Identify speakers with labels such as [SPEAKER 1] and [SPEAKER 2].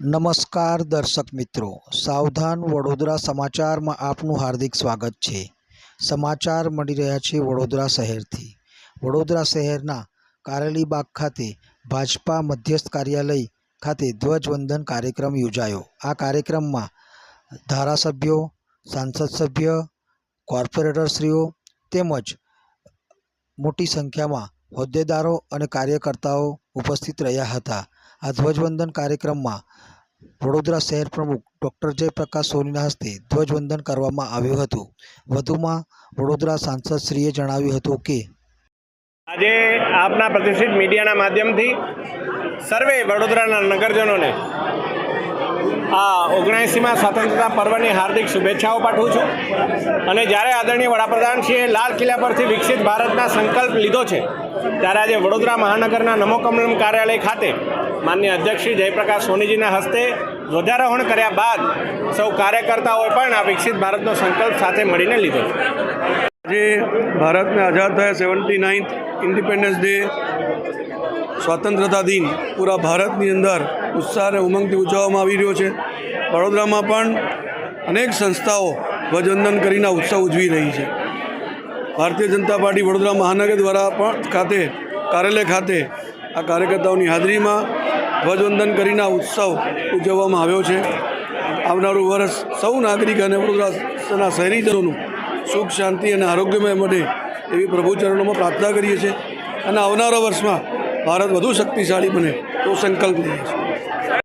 [SPEAKER 1] નમસ્કાર દર્શક મિત્રો. સાવધાન વડોદરા સમાચારમાં આપનું હાર્દિક સ્વાગત છે. સમાચાર મળી રહ્યા છે વડોદરા શહેરથી. વડોદરા શહેરના કારેલીબાગ ખાતે ભાજપા મધ્યસ્થ કાર્યાલય ખાતે ધ્વજવંદન કાર્યક્રમ યોજાયો. આ કાર્યક્રમમાં ધારાસભ્યો, સાંસદ સભ્ય કોર્પોરેટરશ્રીઓ તેમજ મોટી સંખ્યામાં હોદ્દેદારો અને કાર્યકર્તાઓ ઉપસ્થિત રહ્યા હતા. આ ધ્વજવંદન કાર્યક્રમમાં વડોદરા શહેર પ્રમુખ ડૉક્ટર જયપ્રકાશ સોનીના હસ્તે ધ્વજવંદન કરવામાં આવ્યું હતું. વધુમાં વડોદરા સાંસદશ્રીએ જણાવ્યું હતું કે,
[SPEAKER 2] આજે આપના પ્રતિષ્ઠિત મીડિયાના માધ્યમથી સર્વે વડોદરાના નગરજનોને આ ઓગણસીમાં સ્વતંત્રતા પર્વની હાર્દિક શુભેચ્છાઓ પાઠવું છું. અને જ્યારે આદરણીય વડાપ્રધાનશ્રીએ લાલ કિલ્લા પરથી વિકસિત ભારતના સંકલ્પ લીધો છે, ત્યારે આજે વડોદરા મહાનગરના નમો કમલમ કાર્યાલય ખાતે માનનીય અધ્યક્ષ શ્રી જયપ્રકાશ સોનીજીના હસ્તે ધ્વજારોહણ કર્યા બાદ સૌ કાર્યકર્તાઓએ પણ આ વિકસિત ભારતનો સંકલ્પ સાથે મળીને લીધો.
[SPEAKER 3] આજે ભારતને આઝાદ થયા સેવન્ટી નાઇન્થ ઇન્ડિપેન્ડન્સ ડે, સ્વતંત્રતા દિન પૂરા ભારતની અંદર ઉત્સાહ અને ઉમંગથી ઉજવવામાં આવી રહ્યો છે. વડોદરામાં પણ અનેક સંસ્થાઓ ધ્વજવંદન કરીને ઉત્સવ ઉજવી રહી છે. ભારતીય જનતા પાર્ટી વડોદરા મહાનગર દ્વારા પણ ખાતે, કાર્યાલય ખાતે આ કાર્યકર્તાઓની હાજરીમાં ધ્વજવંદન કરીને ઉત્સવ ઉજવવામાં આવ્યો છે. આવનારું વર્ષ સૌ નાગરિક અને વડોદરાના શહેરીજનોનું સુખ, શાંતિ અને આરોગ્યમય મળે એવી પ્રભુચરણોમાં પ્રાર્થના કરીએ છીએ. અને આવનારા વર્ષમાં ભારત વધુ શક્તિશાળી બને તો સંકલ્પ લઈએ છીએ.